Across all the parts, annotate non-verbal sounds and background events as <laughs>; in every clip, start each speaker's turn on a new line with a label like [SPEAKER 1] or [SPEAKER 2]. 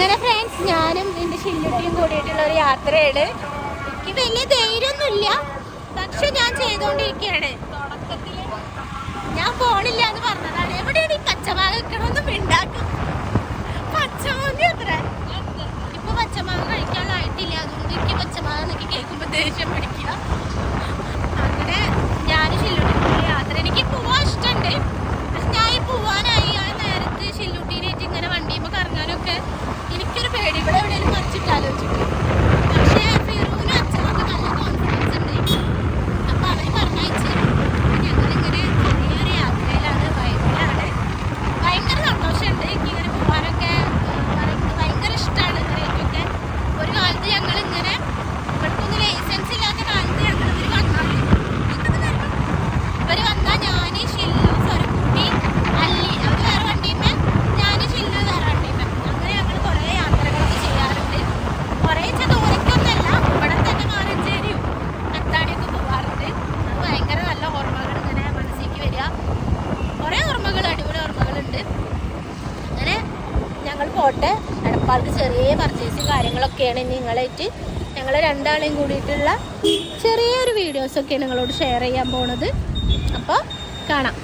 [SPEAKER 1] അങ്ങനെ ഫ്രണ്ട്സ് ഞാനും എന്റെ ഷില്ലുട്ടിയും കൂടിയിട്ടുള്ള ഒരു യാത്രയാണ്. എനിക്ക് വലിയ ധൈര്യമൊന്നുമില്ല. പക്ഷെ ഞാൻ ചെയ്തുകൊണ്ടിരിക്കുകയാണ്. ഞാൻ പോണില്ല എന്ന് പറഞ്ഞതാണ്. എവിടെയാണ് ഈ പച്ചമാങ്ങ വെക്കണമെന്നും ഉണ്ടാക്കും പച്ചമാങ്ങ അത്ര. ഇപ്പൊ പച്ചമാങ്ങ കഴിക്കാനായിട്ടില്ല. അതുകൊണ്ട് എനിക്ക് പച്ചമാങ്ങ എന്നൊക്കെ കേൾക്കുമ്പോ ദേഷ്യം പിടിക്കുക. അങ്ങനെ ഞാൻ ഷില്ലുട്ടി യാത്ര. എനിക്ക് പോവാൻ ഇഷ്ടമുണ്ട് പക്ഷെ ഞാൻ ഈ പോവാനായി ഷില്ലുട്ടീനായിട്ട് ഇങ്ങനെ വണ്ടിയുമ്പോൾ കറങ്ങാനൊക്കെ എനിക്കൊരു പേടി. ഇവിടെ എവിടെയെങ്കിലും മറിച്ചിട്ട് ആലോചിച്ചിട്ട് പക്ഷേ ഫിറൂനും അച്ഛനൊക്കെ നല്ല കോൺഫിഡൻസ് ഉണ്ട് അപ്പൊ അവർ പറഞ്ഞയച്ച് ഞങ്ങളിങ്ങനെ ചെറിയൊരു യാത്രയിലാണ് വയനാടാണ് ഭയങ്കര സന്തോഷമുണ്ട് എനിക്കിങ്ങനെ പോകാനൊക്കെ ഏഹ്, പറയുന്നത് ഭയങ്കര ഇഷ്ടമാണ് ഇങ്ങനെയൊക്കെ ഒരു കാലത്ത് ഞങ്ങൾ ഇങ്ങനെ ഇവർക്കൊന്നും ലൈസൻസ് ഇല്ലാത്ത കാലത്ത് ഞങ്ങൾ ഇവർ വന്നാൽ ഇവർ വന്നാൽ ഞാൻ ഷില്ലു സ്വരക്കുട്ടി അല്ലി അവർ വേറെ വണ്ടിയുമേ ഞാൻ ഷില്ലു വേറെ വണ്ടിയുമേ അങ്ങനെ ഞങ്ങൾ കുറേ യാത്രകളൊക്കെ ചെയ്യാറുണ്ട് കുറേ വെച്ചാൽ ദൂരക്കൊന്നല്ല ഇവിടെ തന്നെ മാറഞ്ചേരിയും അത്താണിയൊക്കെ പോകാറുണ്ട് അത് ഭയങ്കര നല്ല ഓർമ്മകൾ ഇങ്ങനെ മനസ്സിലേക്ക് വരിക കുറേ ഓർമ്മകൾ അടിപൊളി ഓർമ്മകളുണ്ട് അങ്ങനെ ഞങ്ങൾ പോട്ടെ എടപ്പാൾക്ക് ചെറിയ പർച്ചേസും കാര്യങ്ങളൊക്കെയാണ് ഇനി നിങ്ങളായിട്ട് ഞങ്ങൾ രണ്ടാളെയും കൂടിയിട്ടുള്ള ചെറിയൊരു വീഡിയോസൊക്കെയാണ് നിങ്ങളോട് ഷെയർ ചെയ്യാൻ പോണത്. അപ്പോൾ കാണാം.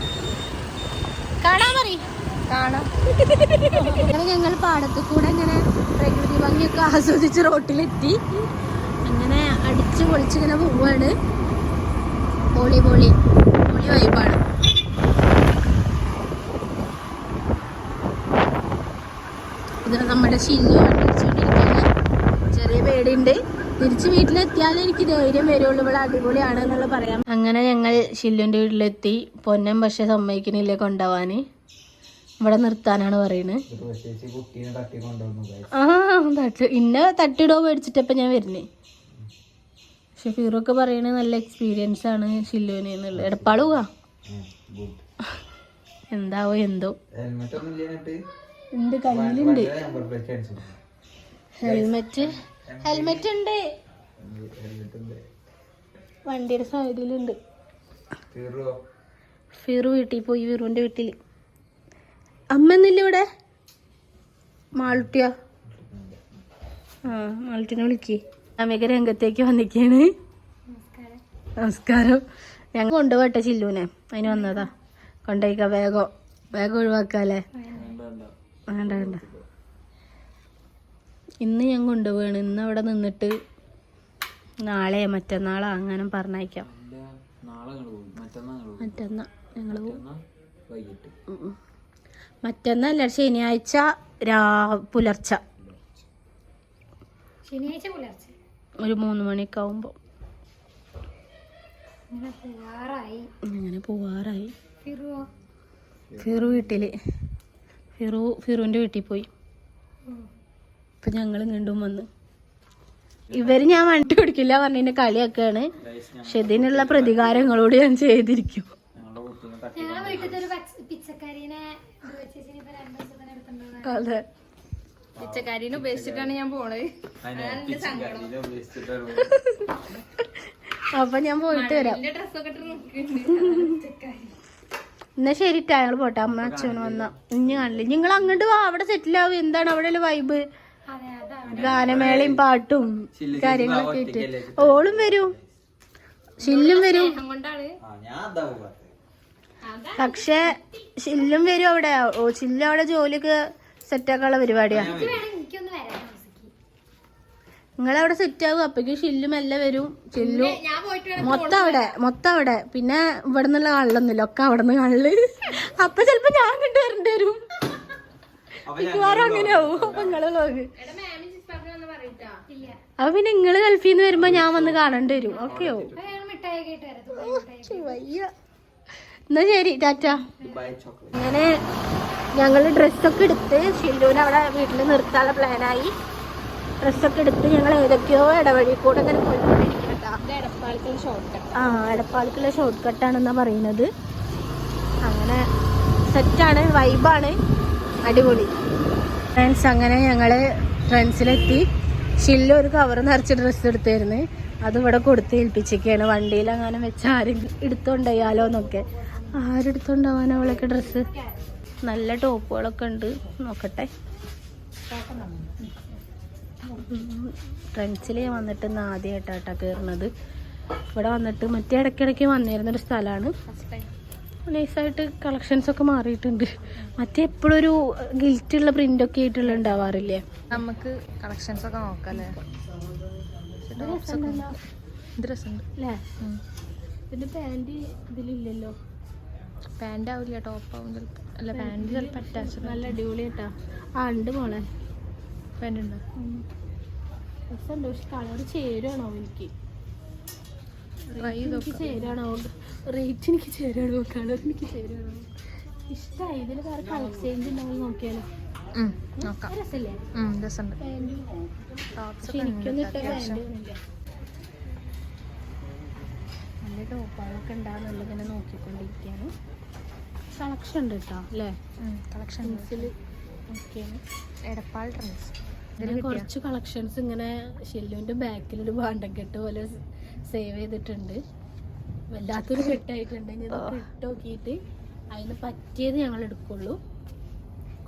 [SPEAKER 1] കാണാൻ മതി കാണാം. അങ്ങനെ ഞങ്ങൾ പാടത്ത് കൂടെ ഇങ്ങനെ പ്രകൃതി ഭംഗിയൊക്കെ ആസ്വദിച്ച് റോട്ടിലെത്തി. അങ്ങനെ അടിച്ച് പൊളിച്ചിങ്ങനെ പോവാണ്. പൊളി പൊളി. പൊളി വൈബാണ് ഇത് നമ്മുടെ ഷില്ലു അടിച്ചുകൊണ്ടിരിക്കുകയാണ് ചെറിയ പേടിയുണ്ട്. തിരിച്ച് വീട്ടിലെത്തിയാലേ എനിക്ക് ധൈര്യം വരുള്ളൂ. ഇവിടെ അടിപൊളിയാണ് എന്നുള്ള പറയാം. അങ്ങനെ ഞങ്ങൾ ഷില്ലുവിന്റെ വീട്ടിലെത്തി. പൊന്നം പക്ഷെ സമ്മതിക്കുന്നില്ല കൊണ്ടുപോവാന്. ഇവിടെ നിർത്താനാണ് പറയുന്നത്. ആ തട്ട്. ഇന്ന തട്ടിടോ മേടിച്ചിട്ടപ്പം ഞാൻ വരുന്നേ. പക്ഷെ ഫീറൊക്കെ പറയണ നല്ല എക്സ്പീരിയൻസ് ആണ് ഷില്ലുവിന് എന്നുള്ളത്.
[SPEAKER 2] എടപ്പാളുക.
[SPEAKER 1] എന്താവോ എന്തോ. ഉണ്ട് കയ്യിലുണ്ട്. ഹെൽമെറ്റ്. ഹെൽമെറ്റ് ഉണ്ട്. വണ്ടിയുടെ സൈഡിലുണ്ട്? ഫിറു. വീട്ടിൽ പോയി ഫിറുവിന്റെ വീട്ടിൽ. അമ്മ എന്നില്ല ഇവിടെ? മാളുട്ടിയാ? ആ മാളുട്ടിനെ വിളിക്ക്. അമ്മയൊക്കെ രംഗത്തേക്ക് വന്നിക്കാണ് നമസ്കാരം. ഞങ്ങൾ കൊണ്ടുപോട്ടെ ചില്ലൂനെ അതിന് വന്നതാ. കൊണ്ടുപോയിക്ക വേഗം. വേഗം ഒഴിവാക്കാല്ലേ? വേണ്ട വേണ്ട. ഇന്ന് ഞാൻ കൊണ്ടുപോവാണ്. ഇന്ന് അവിടെ നിന്നിട്ട് നാളെ മറ്റന്നാളോ അങ്ങനെ പറഞ്ഞയക്കാം.
[SPEAKER 2] മറ്റന്നാ
[SPEAKER 1] ഞങ്ങൾ. മറ്റന്നല്ല ശനിയാഴ്ച രാ പുലർച്ച.
[SPEAKER 3] ശനിയാഴ്ച പുലർച്ചെ.
[SPEAKER 1] ഒരു മൂന്ന് മണിയൊക്കെ ആവുമ്പോൾ അങ്ങനെ പോവാറായി. ഫിറു? വീട്ടിൽ ഫിറു ഫിറുവിന്റെ വീട്ടിൽ പോയി. ഇപ്പം ഞങ്ങൾ വീണ്ടും വന്ന്. ഇവർ ഞാൻ വണ്ടി ഓടിക്കില്ല പറഞ്ഞതിന്റെ കളിയൊക്കെയാണ് പക്ഷെ ഇതിനുള്ള പ്രതികാരങ്ങളോട് ഞാൻ ചെയ്തിരിക്കും. അതെ.
[SPEAKER 4] പിച്ചക്കാരിനെ ഉപേക്ഷിച്ചിട്ടാണ് ഞാൻ പോണത്. <laughs>
[SPEAKER 1] അപ്പൊ ഞാൻ പോയിട്ട് വരാം.
[SPEAKER 4] എന്റെ ഡ്രസ്സൊക്കെ
[SPEAKER 1] എന്നാ ശരിട്ടാ ഞങ്ങൾ പോട്ടെ. അമ്മ അച്ഛനും വന്ന. ഇനി കാണില്ല. നിങ്ങൾ അങ്ങോട്ട് വാ. അവിടെ സെറ്റിൽ ആവും എന്താണ് അവിടെ വൈബ് ഗാനമേളയും പാട്ടും
[SPEAKER 2] ചില്ല്
[SPEAKER 1] കാര്യങ്ങളൊക്കെ ആയിട്ട്. ഓളും വരും. ഷില്ലും വരും.
[SPEAKER 4] കൊണ്ടാണ്
[SPEAKER 2] ആ ഞാൻ അതാ പോകാത്തത്
[SPEAKER 1] പക്ഷെ ഷില്ലും വരും അവിടെ. ഓ ചില്ലും അവിടെ ജോലിയൊക്കെ സെറ്റാക്കാനുള്ള പരിപാടിയാ. നിങ്ങളവിടെ സെറ്റ് ആകും അപ്പഴേക്കും ഷില്ലും എല്ലാം വരും. ചില്ലും.
[SPEAKER 4] ഞാൻ പോയിട്ട്
[SPEAKER 1] മൊത്തം അവിടെ മൊത്തം അവിടെ. പിന്നെ ഇവിടെ നിന്നുള്ള കള്ളൊന്നുമില്ല ഒക്കെ അവിടെ നിന്ന് കള്ള് അപ്പൊ ചെലപ്പോ ഞാൻ കണ്ടു വരേണ്ടി വരും.
[SPEAKER 2] അപ്പൊ
[SPEAKER 1] മിക്കവാറും അങ്ങനെ ആവും അപ്പൊ നിങ്ങൾ വ്ളോഗ്
[SPEAKER 4] എടാ മാമി ചിസ്പാപ്പിന് വന്ന് പറയട്ടാ?
[SPEAKER 3] ഇല്ല.
[SPEAKER 1] അപ്പൊ പിന്നെ നിങ്ങൾ ഗൾഫിൽ നിന്ന് വരുമ്പോ ഞാൻ വന്ന് കാണേണ്ടി വരും. ഓക്കെ ആവും. എന്നാ ശരി ടാറ്റ.
[SPEAKER 2] ചോക്ലേറ്റ്
[SPEAKER 1] അങ്ങനെ ഞങ്ങൾ ഡ്രസ്സൊക്കെ എടുത്ത് ഷില്ലുവിനെ അവിടെ വീട്ടിൽ നിർത്താനുള്ള പ്ലാനായി ഡ്രസ്സൊക്കെ എടുത്ത് ഞങ്ങൾ ഏതൊക്കെയോ ഇടവഴി കൂടെ
[SPEAKER 4] ഇങ്ങനെ കട്ട്
[SPEAKER 1] ആ എടപ്പാളിക്കുള്ള ഷോർട്ട് കട്ടാണെന്നാ പറയുന്നത്. അങ്ങനെ സെറ്റാണ് വൈബാണ് അടിപൊളി. ഫ്രണ്ട്സ് അങ്ങനെ ഞങ്ങൾ ഫ്രണ്ട്സിലെത്തി ഷില്ല ഒരു കവർ നിറച്ച് ഡ്രസ്സ് എടുത്തായിരുന്നു അത് ഇവിടെ കൊടുത്ത് ഏൽപ്പിച്ചൊക്കെയാണ് വണ്ടിയിൽ അങ്ങനെ വെച്ച് ആരും എടുത്തോണ്ടായാലോ എന്നൊക്കെ. ആരെടുത്തോണ്ടാവാൻ അവളൊക്കെ ഡ്രസ്സ് നല്ല ടോപ്പുകളൊക്കെ ഉണ്ട്. നോക്കട്ടെ. ഞാൻ വന്നിട്ട് ഇന്ന് ആദ്യമായിട്ടാട്ടാ കയറുന്നത് ഇവിടെ വന്നിട്ട് മറ്റേ ഇടയ്ക്കിടയ്ക്ക് വന്നിരുന്നൊരു സ്ഥലമാണ് നൈസായിട്ട് കളക്ഷൻസ് ഒക്കെ മാറിയിട്ടുണ്ട്. മറ്റേ എപ്പോഴും ഒരു ഗിൽറ്റുള്ള പ്രിന്റ് ഒക്കെ ആയിട്ടുള്ള ഉണ്ടാവാറില്ലേ?
[SPEAKER 4] നമുക്ക് കളക്ഷൻസ് ഒക്കെ നോക്കാം അല്ലേ
[SPEAKER 1] ഇതിന്റെ പാന്റ് ഇതിലില്ലല്ലോ?
[SPEAKER 4] പാന്റ് ആവില്ല ടോപ്പ് ആവും ചിലപ്പോൾ അല്ല പാന്റ് ചിലപ്പോൾ അറ്റാച്ച്
[SPEAKER 1] നല്ല അടിപൊളി കേട്ടോ ആ ഉണ്ട് മോളെ.
[SPEAKER 4] പാന്റ് ഉണ്ടോ?
[SPEAKER 1] രസമുണ്ട് പക്ഷെ കളർ ചേരുവാണോ എനിക്ക് എനിക്ക് റേറ്റ് എനിക്ക് കളർ ഇഷ്ടമായി ഇതിന് വേറെ കളർ ചേഞ്ച് ഉണ്ടെങ്കിൽ നോക്കിയാലോ. പക്ഷെ എനിക്കൊന്നും ഇട്ട നല്ല ടോപ്പുകളൊക്കെ ഉണ്ടാകുന്നുള്ള ഇങ്ങനെ നോക്കിക്കൊണ്ടിരിക്കുകയാണ്. കളക്ഷൻ ഉണ്ട് കേട്ടോ അല്ലേ?
[SPEAKER 4] കളക്ഷൻ
[SPEAKER 1] പെൻസിൽ ഓക്കെയാണ്
[SPEAKER 4] എടപ്പാൾ
[SPEAKER 1] ഇതിൽ കുറച്ച് കളക്ഷൻസ് ഇങ്ങനെ ഷെല്ലുവിന്റെ ബാക്കിൽ ഒരു ഭാണ്ഡക്കെട്ട് പോലെ സേവ് ചെയ്തിട്ടുണ്ട്. വല്ലാത്തൊരു <laughs> കെട്ടായിട്ടുണ്ട്. കെട്ട് നോക്കിയിട്ട് അതിന് പറ്റിയത് ഞങ്ങൾ എടുക്കുള്ളൂ.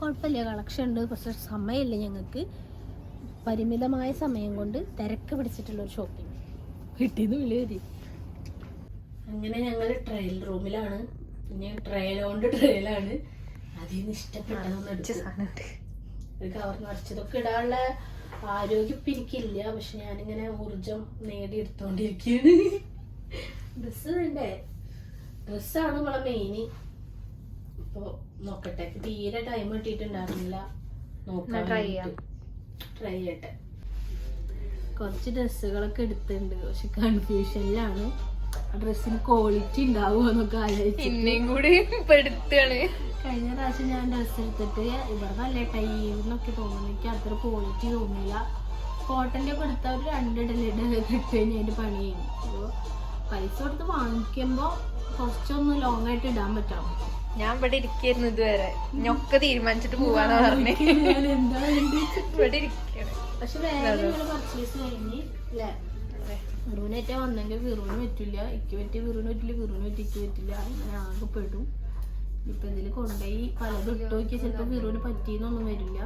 [SPEAKER 1] കുഴപ്പമില്ല. കളക്ഷൻ ഉണ്ട്. പക്ഷെ സമയമില്ല ഞങ്ങൾക്ക്. പരിമിതമായ സമയം കൊണ്ട് തിരക്ക് പിടിച്ചിട്ടുള്ള ഒരു ഷോപ്പിംഗ് കിട്ടിയെന്ന് വിളി വരി അങ്ങനെ ഞങ്ങൾ ട്രയൽ റൂമിലാണ് പിന്നെ ട്രയൽ കൊണ്ട് ട്രയലാണ് അതിൽ നിന്ന് ഇഷ്ടപ്പെട്ടതൊന്നും എടുത്തു.
[SPEAKER 4] സാധനമുണ്ട്
[SPEAKER 1] ഒരു കവർ നിറച്ചതൊക്കെ ഇടാനുള്ള ആരോഗ്യം ഇപ്പം എനിക്കില്ല. പക്ഷെ ഞാനിങ്ങനെ ഊർജം നേടിയെടുത്തോണ്ടിരിക്കുകയാണ് ഡ്രസ്സ് വേണ്ടേ ഡ്രസ്സാണ് നമ്മളെ മെയിന് ഇപ്പൊ നോക്കട്ടെ. തീരെ ടൈം കിട്ടിയിട്ടുണ്ടായിരുന്നില്ല. നോക്കാം
[SPEAKER 4] ട്രൈ ചെയ്യാം.
[SPEAKER 1] ട്രൈ ചെയ്യട്ടെ. കുറച്ച് ഡ്രസ്സുകളൊക്കെ എടുത്തിട്ടുണ്ട്. പക്ഷെ കൺഫ്യൂഷനിലാണ് ഡ്രസ്സിന് ക്വാളിറ്റി ഉണ്ടാവുമോ എന്നൊക്കെ ആലോചിച്ചു
[SPEAKER 4] എന്നെയും കൂടി പെടുത്താണ്.
[SPEAKER 1] കഴിഞ്ഞ പ്രാവശ്യം ഞാൻ ഡ്രസ്സ് എടുത്തിട്ട് ഇവിടെ നല്ല ടൈന്നൊക്കെ തോന്നുന്നു. എനിക്ക് അത്ര ക്വാളിറ്റി തോന്നില്ല കോട്ടന്റെ ഒക്കെ എടുത്താൽ ഒരു രണ്ട് ഇടലിട്ട് കിട്ടുകയും അതിന്റെ പണി ചെയ്യും അപ്പോൾ പൈസ കൊടുത്ത് വാങ്ങിക്കുമ്പോൾ കുറച്ചൊന്ന് ലോങ് ആയിട്ട് ഇടാൻ പറ്റാം
[SPEAKER 4] ഞാൻ ഇവിടെ ഇരിക്കായിരുന്നു ഇതുവരെ. ഞൊക്കെ തീരുമാനിച്ചിട്ട് പോവാന്ന് പറഞ്ഞു. ഇവിടെ ഇരിക്കണം.
[SPEAKER 1] പക്ഷെ വേറെ പർച്ചേസ് കഴിഞ്ഞ് അല്ലേ വിറുവിനേറ്റാ വന്നെങ്കിൽ വിറുവിന് പറ്റില്ല ഇക്ക് പറ്റിയ വിറുവിന് പറ്റില്ല വിറുവിന് പറ്റി ഇക്ക് പറ്റില്ല. അങ്ങനെ ആകെ പെടും. ഇപ്പൊ ഇതിൽ കൊണ്ടുപോയി പലതും ഇട്ട് നോക്കിയാൽ ചിലപ്പോൾ വിറുവിന് പറ്റിയെന്നൊന്നും വരില്ല.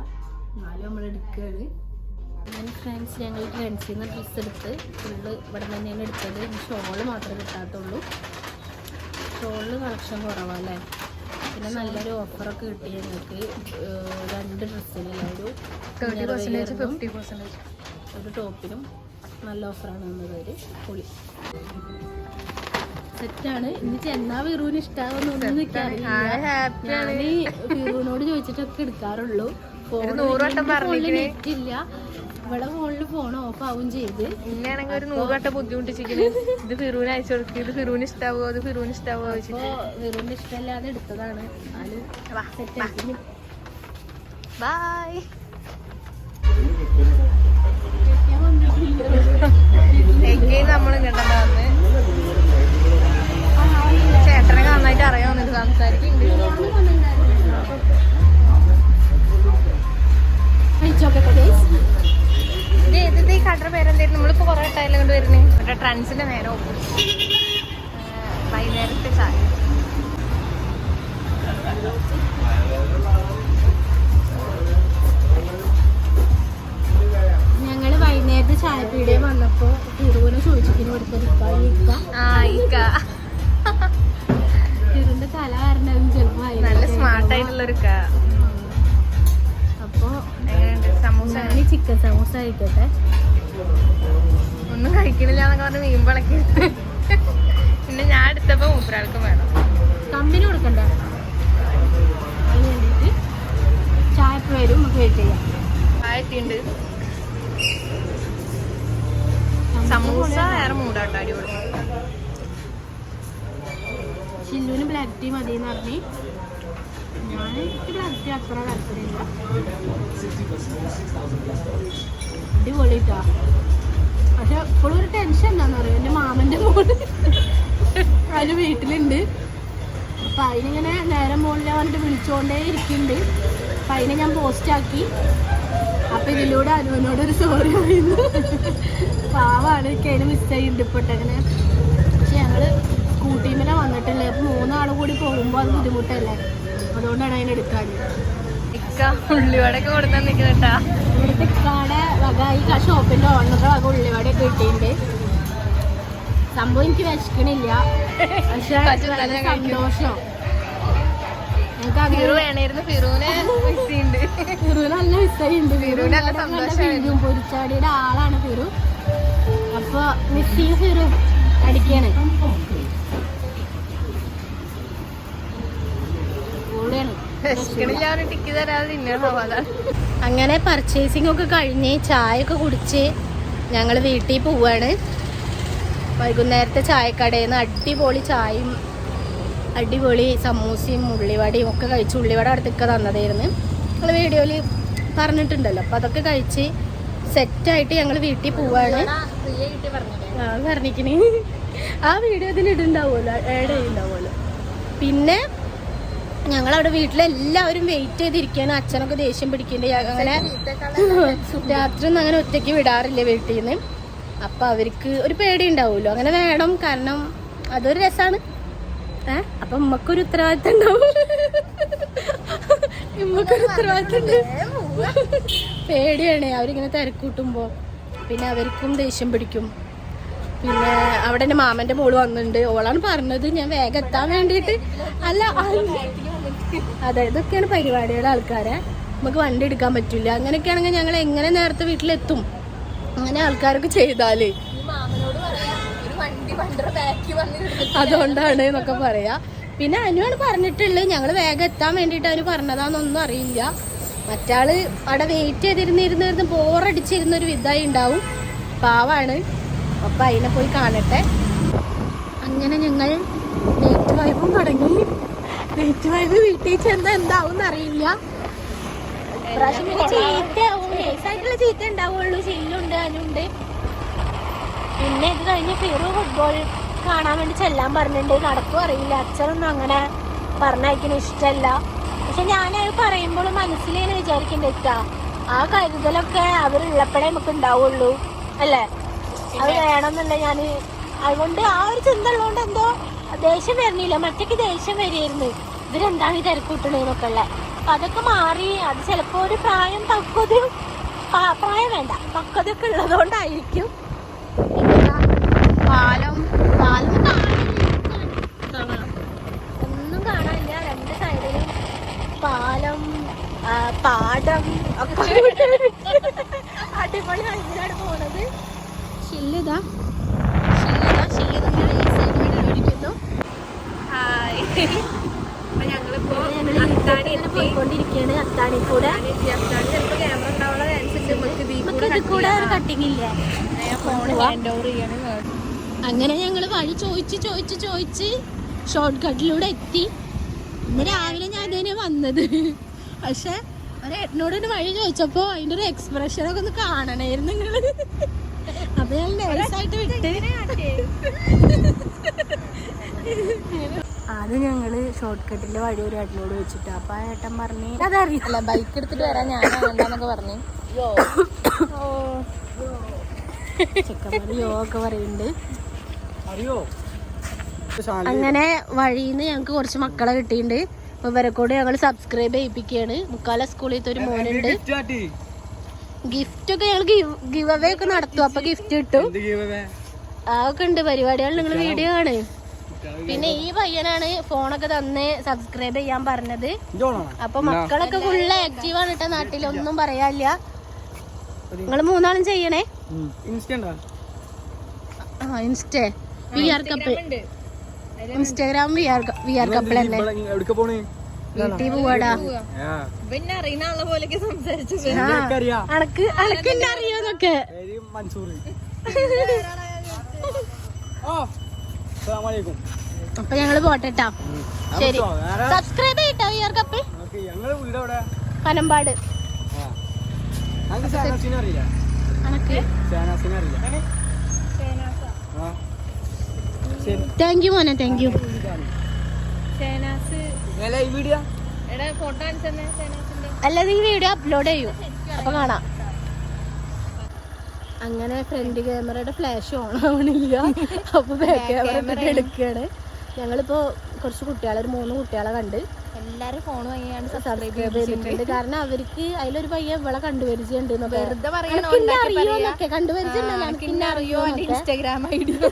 [SPEAKER 1] എന്നാലും നമ്മൾ എടുക്കുകയാണ് ഞാൻ ഫ്രണ്ട്സ് ഞങ്ങൾ ഫ്രണ്ട്സിൽ നിന്ന് ഡ്രസ്സ് എടുത്ത് ഫുള്ള് ഇവിടെ തന്നെയാണ് എടുത്തത്. ഷോൾ മാത്രമേ കിട്ടാത്തുള്ളൂ. ഷോളിന് കളക്ഷൻ കുറവല്ലേ? പിന്നെ നല്ലൊരു ഓഫറൊക്കെ കിട്ടി ഞങ്ങൾക്ക്. രണ്ട് ഡ്രസ്സിനുള്ള ഒരു ടോപ്പിനും നല്ല ഓഫറാണ് തന്നത് ഒരു പൊളി. സെറ്റാണ്. ഇനി ചെന്നാ വിറുവിന് ഇഷ്ടാവുന്നൊന്നും. ഞാൻ വിറുവിനോട് ചോദിച്ചിട്ടൊക്കെ എടുക്കാറുള്ളൂ.
[SPEAKER 4] ഒരു നൂറ് വട്ടം പറഞ്ഞിരിക്കണേ.
[SPEAKER 1] നെറ്റ് ഇല്ല ഇവിടെ ഫോണിൽ ഫോൺ ഓഫ് ആവും ചെയ്ത്.
[SPEAKER 4] ഇന്നാണെങ്കിൽ ഒരു നൂറ് വട്ടം ബുദ്ധിമുട്ടിച്ചിരിക്കണേ. ഇത് ഫിറൂന് അയച്ചു കൊടുക്കും. ഇത് ഫിറൂന് ഇഷ്ടാവോ? അത് ഫിറൂന് ഇഷ്ടാവോ
[SPEAKER 1] ഫിറൂന് ഇഷ്ടമല്ലാതെ എടുത്തതാണ്. അത് സെറ്റാക്കി
[SPEAKER 4] ബൈ എഗെയിൻ നമ്മൾ ഇങ്ങോട്ടാ വന്ന് ചേട്ടനെ നന്നായിട്ട് അറിയാവുന്നുണ്ട് സംസാരിക്കുന്നുണ്ട്
[SPEAKER 1] കഴിച്ചോക്കട്ടെ ഗൈസ്
[SPEAKER 4] ഇത് കടയുടെ പേരെന്തായിരുന്നു? നമ്മളിപ്പോ കുറെ ടൈലും കൊണ്ട് വരുന്നേ. മറ്റേ നല്ല സ്മാർട്ട് ആയിട്ടുള്ള ഒരു
[SPEAKER 1] അപ്പൊ
[SPEAKER 4] എങ്ങനെയുണ്ട്? സമൂസ?
[SPEAKER 1] ഞാൻ ചിക്കൻ സമൂസ കഴിക്കട്ടെ.
[SPEAKER 4] ഒന്നും കഴിക്കണില്ല എന്നൊക്കെ പറഞ്ഞ് മീൻ വിളക്കി പിന്നെ ഞാൻ എടുത്തപ്പോ മൂപ്പരാൾക്കും വേണം.
[SPEAKER 1] കമ്പനി കൊടുക്കണ്ട. അതിന് വേണ്ടിട്ട് ചായപ്പ് വരും നമുക്ക് വെയിറ്റ് ചെയ്യാം.
[SPEAKER 4] ആയിട്ടുണ്ട് സമൂസ വേറെ മൂടാട്ടോ അടിപൊളി.
[SPEAKER 1] ചില്ലുവിന് ബ്ലാക്ക് ടീ മതി എന്ന് പറഞ്ഞ് ഞാൻ എനിക്ക് ബ്ലാക്ക് ടീ അത്ര താല്പര്യമില്ല അടിപൊളിട്ടാ. പക്ഷെ ഇപ്പോഴും ഒരു ടെൻഷൻ എന്താണെന്ന് പറയുക എന്റെ മാമന്റെ മോൾ അതിന് വീട്ടിലുണ്ട്. അപ്പം അതിനിങ്ങനെ നേരെ മുകളിൽ വന്നിട്ട് വിളിച്ചുകൊണ്ടേ ഇരിക്കുന്നുണ്ട്. അപ്പം അതിനെ ഞാൻ പോസ്റ്റാക്കി അപ്പം ഇതിലൂടെ അനുവിനോട് ഒരു സോറി പറയുന്നു. പാവാണ് എനിക്ക് അതിന് മിസ്സായിട്ടുണ്ട് ഇപ്പോൾ അങ്ങനെ. പക്ഷെ ഞങ്ങൾ സ്കൂട്ടിമേലെ വന്നിട്ടില്ല. മൂന്നാളും കൂടി പോകുമ്പോൾ അത് ബുദ്ധിമുട്ടല്ലേ? അതുകൊണ്ടാണ്
[SPEAKER 4] ഇക്ക ഇക്ക ഉള്ളിവടൊക്കെ കൊടുത്താൽ
[SPEAKER 1] ഇവിടുത്തെ കട വക ഈ ക- ഷോപ്പിന്റെ ഓണറുടെ വക ഉള്ളിവടയൊക്കെ കിട്ടിയിട്ടുണ്ട്. സംഭവം എനിക്ക് വിശക്കണില്ല. പക്ഷെ നല്ല സന്തോഷം.
[SPEAKER 4] ഫിറുവിനെ
[SPEAKER 1] നല്ല മിസ്സായിണ്ട്
[SPEAKER 4] ഫിറു നല്ല സന്തോഷമായിരുന്നു.
[SPEAKER 1] പൊരിച്ചാടിയുടെ ആളാണ് ഫിറു. അപ്പൊ മിസ് ചെയ്യും ഫിറു. അടിക്കാണ്. അങ്ങനെ പർച്ചേസിംഗ് ഒക്കെ കഴിഞ്ഞ് ചായ ഒക്കെ കുടിച്ച് ഞങ്ങൾ വീട്ടിൽ പോവാണ്. വൈകുന്നേരത്തെ ചായക്കടയിൽ നിന്ന് അടിപൊളി ചായയും അടിപൊളി സമൂസയും ഉള്ളിവടയും ഒക്കെ കഴിച്ച് ഉള്ളിവട അടുത്തൊക്കെ തന്നതായിരുന്നു. ഞങ്ങൾ വീഡിയോയിൽ പറഞ്ഞിട്ടുണ്ടല്ലോ. അപ്പം അതൊക്കെ കഴിച്ച് സെറ്റായിട്ട് ഞങ്ങൾ വീട്ടിൽ പോവാണ്. ആ പറഞ്ഞിക്കണേ ആ വീഡിയോ ഇതിൽ ഇടുണ്ടാവുമല്ലോ ആഡ് ഉണ്ടാവുമല്ലോ പിന്നെ ഞങ്ങളവിടെ വീട്ടിലെല്ലാവരും വെയിറ്റ് ചെയ്തിരിക്കുകയാണ്. അച്ഛനൊക്കെ ദേഷ്യം പിടിക്കുന്നുണ്ട്. അങ്ങനെ രാത്രി ഒന്നും അങ്ങനെ ഒറ്റയ്ക്ക് വിടാറില്ല വീട്ടിൽ നിന്ന് അപ്പൊ അവർക്ക് ഒരു പേടി ഉണ്ടാവുമല്ലോ. അങ്ങനെ വേണം. കാരണം അതൊരു രസമാണ് ഏ? അപ്പൊ ഉമ്മക്കൊരു ഉത്തരവാദിത്തം ഉണ്ടാവും. ഉമ്മക്കൊരു ഉത്തരവാദിത്തം പേടിയാണ്. അവരിങ്ങനെ തിരക്കൂട്ടുമ്പോ. പിന്നെ അവർക്കും ദേഷ്യം പിടിക്കും. പിന്നെ അവിടെ എന്റെ മാമന്റെ മോൾ വന്നിട്ടുണ്ട്. ഓളാണ് പറഞ്ഞത് ഞാൻ വേഗം എത്താൻ വേണ്ടിട്ട് അല്ല. അതെ ഇതൊക്കെയാണ് പരിപാടികൾ ആൾക്കാരെ. നമുക്ക് വണ്ടി എടുക്കാൻ പറ്റില്ല. അങ്ങനെയൊക്കെയാണെങ്കിൽ ഞങ്ങൾ എങ്ങനെ നേരത്തെ വീട്ടിലെത്തും? അങ്ങനെ ആൾക്കാരൊക്കെ ചെയ്താൽ. <laughs> അതുകൊണ്ടാണ് എന്നൊക്കെ പറയാ. പിന്നെ അനുവാണ് പറഞ്ഞിട്ടുള്ളത്. ഞങ്ങൾ വേഗം എത്താൻ വേണ്ടിയിട്ട് അവന് പറഞ്ഞതാന്നൊന്നും അറിയില്ല. മറ്റാൾ അവിടെ വെയിറ്റ് ചെയ്തിരുന്നിരുന്നിരുന്ന് ബോറടിച്ചിരുന്ന ഒരു വിധായി ഉണ്ടാവും. പാവാണ്. അപ്പൊ അതിനെ പോയി കാണട്ടെ. അങ്ങനെ ഞങ്ങൾ വെയിറ്റ് വൈബും തുടങ്ങി നൈറ്റ് വൈബ് വീട്ടിൽ ചെന്ന് എന്താവും അറിയില്ല പിന്നെ ചീത്ത ഉണ്ടാവുള്ളൂ. ചില്ലുണ്ട് അതിനുണ്ട്. പിന്നെ ഇത് കഴിഞ്ഞ് ഫിറു ഫുട്ബോൾ കാണാൻ വേണ്ടി ചെല്ലാൻ പറഞ്ഞിട്ടുണ്ട്. നടക്കും അറിയില്ല. അച്ഛനൊന്നും അങ്ങനെ പറഞ്ഞയക്കുന്ന ഇഷ്ടമല്ല പക്ഷെ ഞാനത് പറയുമ്പോൾ മനസ്സിലേന്ന് ഇങ്ങനെ എത്താ ആ കരുതലൊക്കെ അവരുള്ളപ്പോഴേ നമുക്ക് ഉണ്ടാവുള്ളൂ. അല്ലേ? അത് വേണമെന്നല്ല ഞാൻ അതുകൊണ്ട് ആ ഒരു ചിന്ത ഉള്ളതുകൊണ്ട് എന്തോ ദേഷ്യം വരുന്നില്ല. മറ്റേക്ക് ദേഷ്യം വരികയായിരുന്നു. ഇവരെന്താണ് ഈ തിരക്കൂട്ടണെന്നൊക്കെ ഉള്ളത് അപ്പൊ അതൊക്കെ മാറി. അത് ചിലപ്പോ ഒരു പ്രായം പക്വതയും പ്രായം വേണ്ട. പക്വതയൊക്കെ ഉള്ളതുകൊണ്ടായിരിക്കും? പാലം പാലം. ഒന്നും കാണാനില്ല. രണ്ട് സൈഡിലും പാലം പാടം ഒക്കെ അടിപൊളി ഹൈസിലാണ് പോണത്. ഷില്ലിതാ ഷില്ലിതാ ഷില്ല് തന്നെയാണ് ഈ സൈഡ് വഴി ഓടിക്കുന്നു
[SPEAKER 4] ഹായ് <laughs> അപ്പൊ ഞങ്ങളിപ്പോ അത്താണി
[SPEAKER 1] പോയിക്കൊണ്ടിരിക്കുകയാണ് അത്താണി കൂടെ.
[SPEAKER 4] അത്താണി ചിലപ്പോ ക്യാമറ ഉണ്ടാവുന്നതനുസരിച്ച് നമുക്ക് ഇതിൽ
[SPEAKER 1] നമുക്ക്
[SPEAKER 4] കൂടെ
[SPEAKER 1] ഇത് കൂടെ ഒരു കട്ടിങ് ഇല്ലേ?
[SPEAKER 4] ഫോൺ ഹാൻഡ് ഓവർ ചെയ്യാണ്
[SPEAKER 1] അങ്ങനെ ഞങ്ങൾ വഴി ചോദിച്ച് ചോദിച്ച് ചോദിച്ച് ഷോർട്ട് കട്ടിലൂടെ എത്തി. ഇന്ന് രാവിലെ ഞാൻ ഇതിനെ വന്നത്. പക്ഷെ ഒരു എട്ടിനോട് ഒരു വഴി ചോദിച്ചപ്പോ അതിന്റെ ഒരു എക്സ്പ്രഷൻ ഒക്കെ ഒന്ന് കാണണായിരുന്നു നിങ്ങൾ. അപ്പൊ ഞാൻ ലേസായിട്ട് വിട്ട്. <laughs> അത് ഞങ്ങൾ ഷോർട്ട് കട്ടിന്റെ വഴി ഒരു ഏട്ടനോട് വെച്ചിട്ട്. അപ്പൊ ആ ഏട്ടൻ പറഞ്ഞു അതറിയില്ല
[SPEAKER 4] ബൈക്ക് എടുത്തിട്ട് വരാൻ ഞാൻ വേണ്ടെന്നൊക്കെ പറഞ്ഞു.
[SPEAKER 1] ചെക്കന്മാര് യോ ഒക്കെ പറയുന്നുണ്ട്.
[SPEAKER 2] അറിയോ?
[SPEAKER 1] അങ്ങനെ വഴിന്ന് ഞങ്ങൾക്ക് കുറച്ച് മക്കളെ കിട്ടിയിട്ടുണ്ട് അപ്പൊ ഇവരെ കൂടെ ഞങ്ങൾ സബ്സ്ക്രൈബ് ചെയ്യിപ്പിക്കുകയാണ് മുക്കാല സ്കൂളിലത്തെ ഒരു മോനുണ്ട്. ഗിഫ്റ്റ് ഒക്കെ ഞങ്ങൾ ഗിവ് അവേ ഒക്കെ നടത്തും. അപ്പൊ ഗിഫ്റ്റ് കിട്ടും. അതൊക്കെ ഉണ്ട്. പരിപാടികൾ നിങ്ങൾ വീഡിയോ ആണ് പിന്നെ ഈ പയ്യനാണ് ഫോണൊക്കെ തന്ന് സബ്സ്ക്രൈബ് ചെയ്യാൻ പറഞ്ഞത്. അപ്പൊ മക്കളൊക്കെ ഫുള്ള് ആക്റ്റീവ് ആണ് കേട്ടോ നാട്ടിലൊന്നും പറയാനില്ല. നിങ്ങൾ മൂന്നാളും ചെയ്യണേ? ആ insta. We are couple Instagram we are we are couple തന്നെ
[SPEAKER 2] പോണേ?
[SPEAKER 1] വീട്ടിൽ പോവാടാ.
[SPEAKER 4] പിന്നെ അറിയുന്ന പോലെയൊക്കെ സംസാരിച്ചു.
[SPEAKER 1] അനക്ക് അനക്ക് അറിയോന്നൊക്കെ
[SPEAKER 2] മൻസൂർ.
[SPEAKER 1] അപ്പൊ ഞങ്ങൾ പോട്ടെട്ടാ ശരി. സബ്സ്ക്രൈബ് ചെയ്യട്ടോ ഇയർ ആർ കപ്പിൾ
[SPEAKER 2] ഓക്കെ വീട് എവിടെ?
[SPEAKER 1] പനമ്പാട്.
[SPEAKER 2] ആ. ഞങ്ങൾക്ക് സേനാസിനെ അറിയില്ല?
[SPEAKER 1] അനക്ക്?
[SPEAKER 2] സേനാസിനെ അറിയില്ല? ആ. ശരി
[SPEAKER 1] താങ്ക് യു മോനെ താങ്ക് യു അല്ലാതെ ഈ വീഡിയോ അപ്ലോഡ് ചെയ്യൂ. അപ്പൊ കാണാം. അങ്ങനെ ഫ്രണ്ട് ക്യാമറയുടെ ഫ്ലാഷ് ഓൺ ആവണില്ല. അപ്പൊ ബാക്ക് ക്യാമറ എടുക്കുകയാണ് ഞങ്ങളിപ്പോ കുറച്ച് കുട്ടികളെ ഒരു മൂന്ന് കുട്ടികളെ കണ്ട്
[SPEAKER 4] എല്ലാരും ഫോൺ വാങ്ങിയാണ്
[SPEAKER 1] സബ്സ്ക്രൈബ് ചെയ്തിട്ടുണ്ട്. കാരണം അവർക്ക് അതിലൊരു പയ്യ ഇവളെ കണ്ടുപരിചയുണ്ട്
[SPEAKER 4] വെറുതെ
[SPEAKER 1] അറിയോന്നൊക്കെ അറിയോ.
[SPEAKER 4] Instagram I D. <laughs>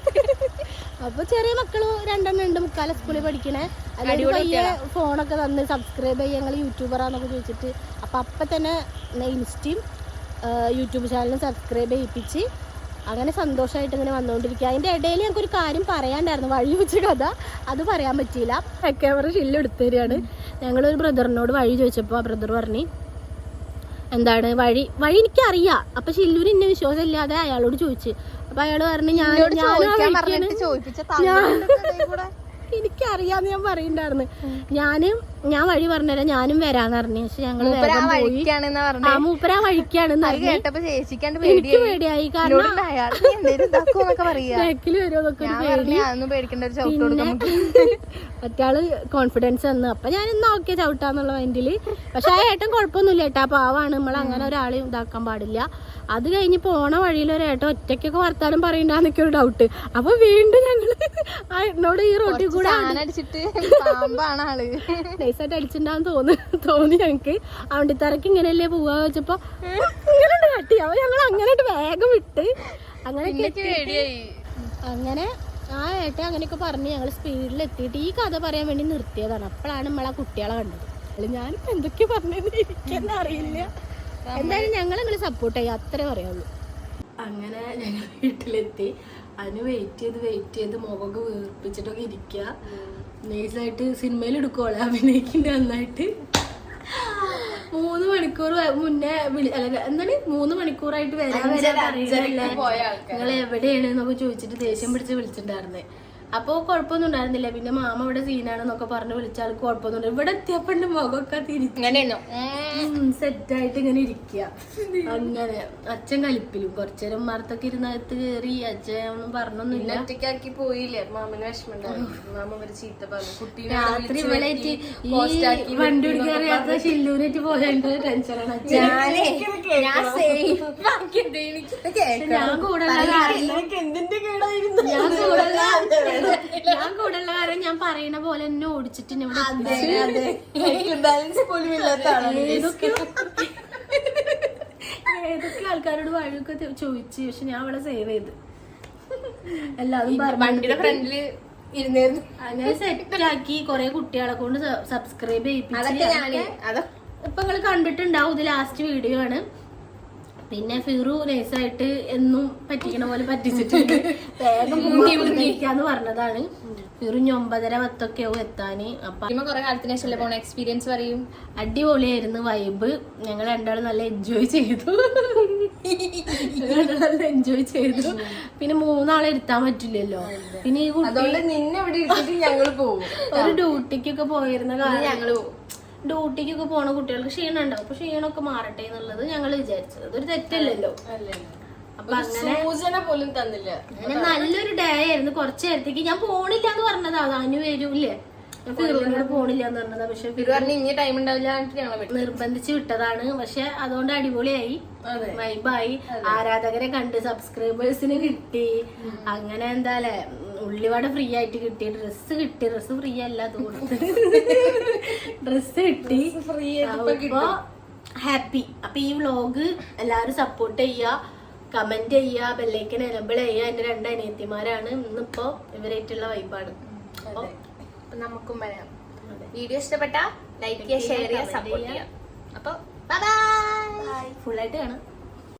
[SPEAKER 1] അപ്പൊ ചെറിയ മക്കൾ രണ്ടെണ്ണം ഉണ്ട് മുക്കാല സ്കൂളിൽ പഠിക്കണേ. അതിൽ പയ്യ ഫോണൊക്കെ തന്ന് സബ്സ്ക്രൈബ് ചെയ്യാൻ ഞങ്ങൾ യൂട്യൂബറാന്നൊക്കെ ചോദിച്ചിട്ട്. അപ്പൊ അപ്പൊ തന്നെ ഇൻസ്റ്റയും യൂട്യൂബ് ചാനലും സബ്സ്ക്രൈബ് ചെയ്യിപ്പിച്ച് അങ്ങനെ സന്തോഷമായിട്ട് ഇങ്ങനെ വന്നുകൊണ്ടിരിക്കുക അതിന്റെ ഇടയിൽ ഞങ്ങൾക്ക് ഒരു കാര്യം പറയാണ്ടായിരുന്നു വഴി വെച്ച കഥ. അത് പറയാൻ പറ്റിയില്ല. ക്യാമറ ഷില്ല് എടുത്തു തരികയാണ്. ഞങ്ങളൊരു ബ്രദറിനോട് വഴി ചോദിച്ചപ്പോൾ ആ ബ്രദർ പറഞ്ഞു എന്താണ് വഴി? വഴി എനിക്കറിയാം. അപ്പൊ ഷില്ലൂര് ഇന്ന വിശ്വാസം ഇല്ലാതെ അയാളോട് ചോദിച്ചു. അപ്പൊ അയാൾ പറഞ്ഞു ഞാൻ ഞാനും എനിക്കറിയാന്ന് ഞാൻ പറയണ്ടായിരുന്നു. ഞാനും ഞാൻ വഴി പറഞ്ഞുതരാം ഞാനും വരാന്ന് പറഞ്ഞു. പക്ഷെ
[SPEAKER 4] ഞങ്ങൾ
[SPEAKER 1] വേഗം പോയി. ആ മൂപ്പര ആ വഴിക്കാണെന്ന്
[SPEAKER 4] പറഞ്ഞു.
[SPEAKER 1] അറിഞ്ഞു
[SPEAKER 4] കേട്ടപ്പോ ചേച്ചിക്കാണ്ട്
[SPEAKER 1] എനിക്ക്
[SPEAKER 4] പേടിയായി.
[SPEAKER 1] കാരണം ബാക്കിൽ പേടി. <laughs> മറ്റാൾ കോൺഫിഡൻസ് തന്നു അപ്പൊ ഞാൻ ഇന്ന് ഓക്കെ ചവിട്ടാന്നുള്ള മൈൻഡിൽ പക്ഷെ ആ ഏട്ടൻ കുഴപ്പമൊന്നുമില്ല ഏട്ടാ. പാവാണ്. നമ്മൾ അങ്ങനെ ഒരാളെയും ഇതാക്കാൻ പാടില്ല. അത് കഴിഞ്ഞ് ഓണ വഴിയിൽ ഒരു ഏട്ട ഒറ്റയ്ക്കൊക്കെ വർത്താനം പറയണ്ടെന്നൊക്കെ ഒരു ഡൗട്ട് അപ്പൊ വീണ്ടും ഞങ്ങൾ എന്നോട് ഈ റോട്ടിൽ കൂടെ നൈസായിട്ട് അടിച്ചിട്ടുണ്ടാന്ന് തോന്നി തോന്നി ഞങ്ങക്ക്. അവണ്ടിത്തറക്ക് ഇങ്ങനെയല്ലേ പോവാ വെച്ചപ്പോ ഇങ്ങനെ കാട്ടി അപ്പൊ ഞങ്ങൾ അങ്ങനെ വേഗം വിട്ട് അങ്ങനെ അങ്ങനെ ആ ഏട്ടൻ അങ്ങനെയൊക്കെ പറഞ്ഞ് ഞങ്ങൾ സ്പീഡിൽ എത്തിയിട്ട് ഈ കഥ പറയാൻ വേണ്ടി നിർത്തിയതാണ്. അപ്പോഴാണ് നമ്മളെ കുട്ടികളെ കണ്ടത്. ഞാനിപ്പോ എന്തൊക്കെ പറഞ്ഞത് എനിക്കെന്നെ അറിയില്ല. എന്തായാലും ഞങ്ങൾ നിങ്ങൾ സപ്പോർട്ട് ചെയ്യാം അത്രേ പറയുള്ളൂ. അങ്ങനെ ഞങ്ങൾ വീട്ടിലെത്തി. അതിന് വെയിറ്റ് ചെയ്ത് വെയിറ്റ് ചെയ്ത് മുഖമൊക്കെ വീർപ്പിച്ചിട്ടൊക്കെ ഇരിക്കുക നൈസായിട്ട് സിനിമയിൽ എടുക്കുവോളെ? അഭിനയിക്കുന്ന നന്നായിട്ട്. മൂന്ന് മണിക്കൂർ മുന്നേ വിളി അല്ല എന്താണ്? മൂന്ന് മണിക്കൂറായിട്ട് വരാൻ വരാൻ നിങ്ങൾ എവിടെയാണ് എന്നൊക്കെ ചോദിച്ചിട്ട് ദേഷ്യം പിടിച്ച് വിളിച്ചിട്ടുണ്ടായിരുന്നേ. അപ്പൊ കുഴപ്പമൊന്നും ഉണ്ടായിരുന്നില്ല. പിന്നെ മാമ ഇവിടെ സീനാണെന്നൊക്കെ പറഞ്ഞ് വിളിച്ചാൽ കുഴപ്പമൊന്നും ഇവിടെ എത്തിയപ്പോണ്ട് മുഖമൊക്കെ തിരിച്ചു
[SPEAKER 4] സെറ്റായിട്ട്
[SPEAKER 1] സെറ്റ് ആയിട്ട് ഇങ്ങനെ ഇരിക്കുക അങ്ങനെ. അച്ഛൻ കലിപ്പിലും. കുറച്ചേരം മരത്തൊക്കെ ഇരുന്നകത്ത് കയറി അച്ഛൻ ഒന്നും പറഞ്ഞൊന്നുമില്ല.
[SPEAKER 4] ഒറ്റയ്ക്കാക്കി പോയില്ലേ? മാമന് വിഷമം
[SPEAKER 1] വണ്ടി ഓടിക്കാൻ ഷില്ലൂരേറ്റ് പോയതിന്റെ ടെൻഷനാണ് അച്ഛൻ.
[SPEAKER 4] ഞാൻ കൂടെ
[SPEAKER 1] ഞാൻ കൂടെ <laughs> ഞാൻ ഞാൻ കാര്യം ഞാൻ പറയണ പോലെ എന്നെ ഓടിച്ചിട്ട് എന്നെ ഇവിടെ.
[SPEAKER 4] ബാലൻസ് പോലും ഇല്ലാത്ത ആളാണ്
[SPEAKER 1] ഏതൊക്കെയോ ഏതൊക്കെ ആൾക്കാരോട് വഴിയൊക്കെ ചോദിച്ചു പക്ഷെ ഞാൻ അവിടെ സേവ് ചെയ്ത്. എല്ലാതും
[SPEAKER 4] വണ്ടിയുടെ ഫ്രണ്ടിൽ ഇരുന്നിരുന്നു
[SPEAKER 1] അങ്ങനെ സെറ്റ് ആക്കി കൊറേ കുട്ടികളെ കൊണ്ട് സബ്സ്ക്രൈബ്
[SPEAKER 4] അതൊക്കെ
[SPEAKER 1] ചെയ്യിപ്പിച്ചു
[SPEAKER 4] അതോ
[SPEAKER 1] ഇപ്പൊ നിങ്ങൾ കണ്ടിട്ടുണ്ടാവും ഇത് ലാസ്റ്റ് വീഡിയോ ആണ്. പിന്നെ ഫിറു നൈസായിട്ട് എന്നും പറ്റിക്കണ പോലെ പറ്റിച്ചിട്ടുണ്ട്. വേഗം മുങ്ങിക്കാന്ന് പറഞ്ഞതാണ്. ഫിറു ഇനി ഒമ്പതര പത്തൊക്കെ ആവും എത്താന്. അപ്പൊ
[SPEAKER 4] ഇമ്മ കൊറേ കാലത്തിന് ശേഷമല്ലേ പോണ? എക്സ്പീരിയൻസ് പറയും.
[SPEAKER 1] അടിപൊളിയായിരുന്നു വൈബ് ഞങ്ങൾ രണ്ടാളും നല്ല എൻജോയ് ചെയ്തു. നല്ല എൻജോയ് ചെയ്തു. പിന്നെ മൂന്നാളെ ഇരുത്താൻ പറ്റില്ലല്ലോ. പിന്നെ ഈ കുട്ടി
[SPEAKER 4] നിന്നെ ഇവിടെ ഞങ്ങൾ പോകും
[SPEAKER 1] ഒരു ഡ്യൂട്ടിക്കൊക്കെ പോയിരുന്ന കാര്യം
[SPEAKER 4] ഞങ്ങൾ പോകും
[SPEAKER 1] ഡ്യൂട്ടിക്കൊക്കെ പോണ കുട്ടികൾക്ക് ക്ഷീണം ഉണ്ടാവും അപ്പൊ ക്ഷീണമൊക്കെ മാറട്ടെ എന്നുള്ളത് ഞങ്ങൾ വിചാരിച്ചത്. അതൊരു തെറ്റല്ലല്ലോ. അപ്പൊ അങ്ങനെ
[SPEAKER 4] സൂചന പോലും തന്നില്ല.
[SPEAKER 1] അങ്ങനെ നല്ലൊരു ഡേ ആയിരുന്നു. കുറച്ചു നേരത്തേക്ക് ഞാൻ പോണില്ല എന്ന് പറഞ്ഞതാ അനു വരൂല്ലേ ഫിറോനോട് പോണില്ല എന്ന് പറഞ്ഞതാ. പക്ഷെ
[SPEAKER 4] പറഞ്ഞു ഇനി ടൈം ഉണ്ടാവില്ല
[SPEAKER 1] നിർബന്ധിച്ച് വിട്ടതാണ്. പക്ഷെ അതുകൊണ്ട് അടിപൊളിയായി. വൈബായി ആരാധകരെ കണ്ട് സബ്സ്ക്രൈബേഴ്സിന് കിട്ടി. അങ്ങനെ എന്താല്ലേ ഉള്ളിവട ഫ്രീ ആയിട്ട് കിട്ടി ഡ്രസ്സ് കിട്ടി. ഡ്രസ്സ് ഫ്രീ അല്ല കൊടുത്ത് ഡ്രസ്സ് കിട്ടി. അപ്പൊ ഹാപ്പി അപ്പൊ ഈ വ്ളോഗ് എല്ലാവരും സപ്പോർട്ട് ചെയ്യുക കമന്റ് ചെയ്യുക ബെല്ലൈക്കൻ എനബിൾ ചെയ്യുക. എന്റെ രണ്ട് അനിയത്തിമാരാണ്. ഇന്നിപ്പോ ഇവരായിട്ടുള്ള വൈബാണ് അപ്പൊ
[SPEAKER 4] നമുക്കും വരാം. വീഡിയോ ഇഷ്ടപ്പെട്ട ലൈക്ക് ചെയ്യുക ഷെയർ ചെയ്യുക സപ്പോർട്ട് ചെയ്യുക. അപ്പൊ ഫുൾ
[SPEAKER 1] ആയിട്ട് കാണാം.